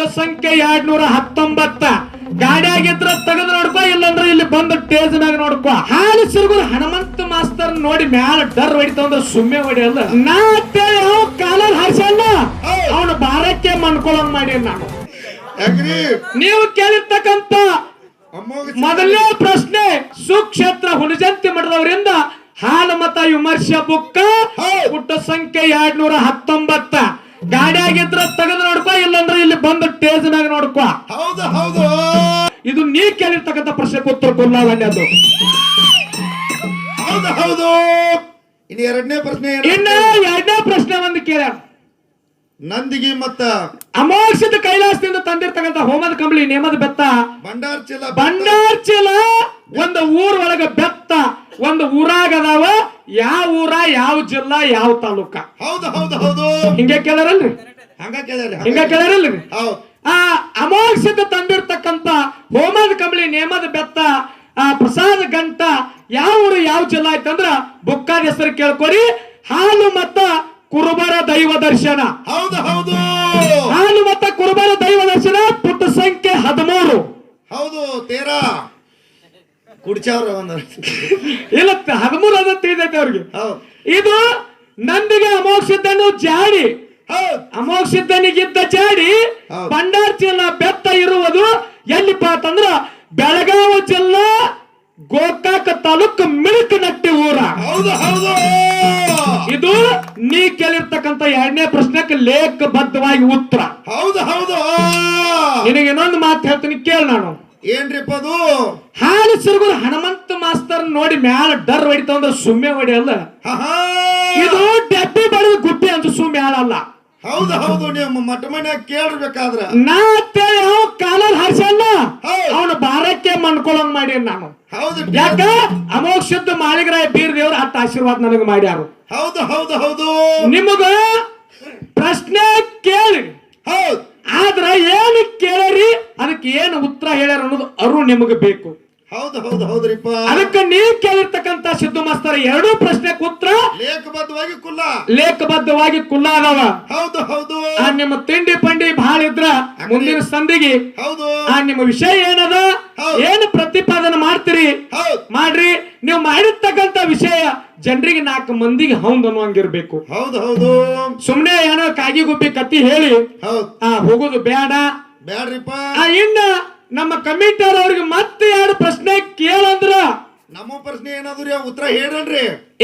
ಪುಟ್ಟ ಸಂಖ್ಯೆ ಎರಡ್ ನೂರ ಹತ್ತೊಂಬತ್ತ ಗಾಡಿಯಾಗಿದ್ರ ತೆಗೆದು ನೋಡ್ಕೋ ಇಲ್ಲಂದ್ರ ಇಲ್ಲಿ ಬಂದು ಟೇಜ್ ಮ್ಯಾಗ ನೋಡ್ಕೋ. ಹಾಲು ಸಿರುಗುರು ಹನುಮಂತ ಮಾಸ್ತರ್ ನೋಡಿ ಮ್ಯಾಲ ಡರ್ ಹೊಡಿತಂದ್ರ ಸುಮ್ಮನೆ ಹೊಡಿಯಲ್ಲ. ನಾ ಕಾಲಲ್ಲಿ ಹರ್ಸಲ್ಲ ಅವನು ಬಾರಕ್ಕೆ ಮನ್ಕೊಳಂಗ್ ಮಾಡಿ ನಾನು. ನೀವು ಕೇಳಿರ್ತಕ್ಕಂತ ಮೊದಲನೇ ಪ್ರಶ್ನೆ ಸುಕ್ಷೇತ್ರ ಹುಣಜಂತಿ ಮಠದವರಿಂದ ಹಾಲು ಮತ ವಿಮರ್ಶೆ ಬುಕ್ಕ ಪುಟ್ಟ ಸಂಖ್ಯೆ ಎರಡ್ ನೂರ ಹತ್ತೊಂಬತ್ತ ಗಾಡಿಯಾಗಿದ್ರ ತೆಗೆದು ನೋಡ್ಕೋ ಹೌದು. ಇದು ನೀ ಕೇಳಿರ್ತಕ್ಕಂಥ ಪ್ರಶ್ನೆ ಉತ್ತರ ಕೊಡ್ಲಾವಣ್ಣ ಅದು. ಹೌದು ಹೌದು. ಇನ್ನು ಎರಡನೇ ಪ್ರಶ್ನೆ ಇನ್ನು ಎರಡನೇ ಪ್ರಶ್ನೆ ಒಂದು ಕೇಳ. ನಂದಿಗಿ ಮತ್ತ ಅಮಾವಾಸ್ಯದ ಕೈಲಾಸದಿಂದ ತಂದಿರ್ತಕ್ಕಂಥ ಹೋಮದ ಕಂಬಳಿ ನೇಮದ ಬೆತ್ತ ಭಂಡಾರ್ ಚೀಲ ಬಂಡಾರ್ಚಲ ಒಂದು ಊರ್ ಒಳಗ ಬೆತ್ತ ಒಂದು ಊರಾಗ ಅದಾವ. ಯಾವ ಊರ ಯಾವ ಜಿಲ್ಲಾ ಯಾವ ತಾಲೂಕ? ಹೌದು ಹೌದು ಹೌದು. ಹಿಂಗೆ ಕೇಳಾರಲ್ರಿ? ಹಂಗ ಕೇಳಾರ ಹಿಂಗ ಕೇಳಾರಲ್ರಿ? ಹೌದು. ಆ ಅಮೋಕ್ಷದ ತಂದಿರ್ತಕ್ಕಂತ ಹೋಮದ ಕಂಬಳಿ ನೇಮದ ಬೆತ್ತ ಆ ಪ್ರಸಾದ ಗಂಟ ಯಾವ ಊರು ಯಾವ ಜಿಲ್ಲಾ ಆಯ್ತಂದ್ರ ಬುಕ್ಕಾದ ಹೆಸರು ಕೇಳ್ಕೊರಿ. ಹಾಲು ಮತ್ತ ಕುರುಬರ ದೈವ ದರ್ಶನ. ಹೌದು ಹೌದು. ಹಾಲು ಮತ್ತ ಕುರುಬರ ದೈವ ದರ್ಶನ ಪುಟ್ಟ ಸಂಖ್ಯೆ ಹದಿಮೂರು. ಹೌದು ತೇರಾ. ಕುಡ್ಚಾವ್ರ ಇಲ್ಲ ಹದಿಮೂರು ಅದ ತಿಳಿದೈತೆ ಅವ್ರಿಗೆ. ಹೌದು. ಇದು ನಂದಿಗೆ ಅಮೋಕ್ಷದ್ದನ್ನು ಜಾಡಿ. ಅಮೋಕ್ಷದ್ದನಿಗಿದ್ದ ಚಾಡಿ ಜಿಲ್ಲಾ ಬೆತ್ತ ಇರುವುದು ಎಲ್ಲಿಪ್ಪ ಅಂತಂದ್ರ ಬೆಳಗಾವಿ ಜಿಲ್ಲಾ ಗೋಕಾಕ ತಾಲೂಕು ಮಿಣಕನಟ್ಟಿ ಊರ. ಹೌದು ಹೌದು. ಇದು ನೀ ಕೇಳಿರ್ತಕ್ಕಂತ ಎರಡನೇ ಪ್ರಶ್ನೆಗೆ ಲೇಖಬದ್ಧವಾಗಿ ಉತ್ತರ. ಹೌದು ಹೌದು. ನಿನಗೆ ಇನ್ನೊಂದು ಮಾತು ಹೇಳ್ತೀನಿ ಕೇಳ ನಾನು. ಏನ್ರಿ ಅದು? ಹಾಲು ಸಿರುಗುರು ಹನುಮಂತ ಮಾಸ್ತರ್ ನೋಡಿ ಮ್ಯಾಲ ಡರ್ ಹೊಡಿತಂದ್ರ ಸುಮ್ಮನೆ ಹೊಡಿಯಲ್ಲ ಹೌದು ಹೌದು ನಿಮ್ಮ ಮಠ ಮನ್ಯಾಗ ಕೇಳ್ಬೇಕಾದ್ರ. ನಾ ಅತ್ತೆ ಕಾಲಲ್ಲಿ ಹರ್ಸಲ್ಲ. ಅವನು ಬಾರಕ್ಕೆ ಮನ್ಕೊಳಂಗ್ ಮಾಡಿ ನಾನು. ಹೌದು ಯಾಕ? ಅಮೋಕ್ಷದ್ದು ಮಾಳಿಗರಾಯ ಬೀರ್ ದೇವ್ರ ಹತ್ತು ಆಶೀರ್ವಾದ ನನಗೆ ಮಾಡ್ಯಾರು. ಹೌದು ಹೌದು ಹೌದು. ನಿಮಗ ಪ್ರಶ್ನೆ ಕೇಳಿ. ಹೌದು. ಆದ್ರ ಏನು ಕೇಳರಿ? ಅದಕ್ಕೆ ಏನು ಉತ್ತರ ಹೇಳ್ಯಾರ ಅನ್ನೋದು ಅರು ನಿಮಗೆ ಬೇಕು. ಹೌದು ಹೌದು ಹೌದ್ರಿಪ್ಪ. ಅದಕ್ಕೆ ನೀವು ಕೇಳಿರ್ತಕ್ಕಂತ ಸಿದ್ದು ಮಾಸ್ತರ ಎರಡೂ ಪ್ರಶ್ನೆ ಕುತ್ರ ಲೇಖಬದ್ಧವಾಗಿ ಕುಲ್ಲ ಲೇಖಬದ್ಧವಾಗಿ ಕುಲ್ಲಾದವ ಹೌದು ಹೌದು. ಆ ನಿಮ್ಮ ತಿಂಡಿ ಪಂಡಿ ಬಹಳ ಇದ್ರ ಮುಂದಿನ ಸಂದಿಗೆ. ಹೌದು. ಆ ನಿಮ್ಮ ವಿಷಯ ಏನದ. ಏನು ಪ್ರತಿಪಾದನೆ ಮಾಡ್ತೀರಿ? ಹೌದು. ಮಾಡ್ರಿ. ನೀವು ಮಾಡಿರ್ತಕ್ಕಂತ ವಿಷಯ ಜನರಿಗೆ ನಾಲ್ಕು ಮಂದಿಗೆ ಹೌದ್ ಅನ್ನುವಂಗಿರ್ಬೇಕು. ಹೌದು ಹೌದು. ಸುಮ್ನೆ ಏನೋ ಕಾಗಿ ಗುಬ್ಬಿ ಕತ್ತಿ ಹೇಳಿ ಹೌದು. ಆ ಹೋಗೋದು ಬೇಡ ಬೇಡ್ರಿಪ್ಪ ಇನ್ನ ನಮ್ಮ ಕಮಿಟರ್ ಅವ್ರಿಗೆ ಮತ್ತೆ ಎರಡು ಪ್ರಶ್ನೆ ಕೇಳಂದ್ರ ನಮ್ಮ ಪ್ರಶ್ನೆ ಏನಾದ್ರಿ ಉತ್ತರ ಹೇಳ್ರಿ.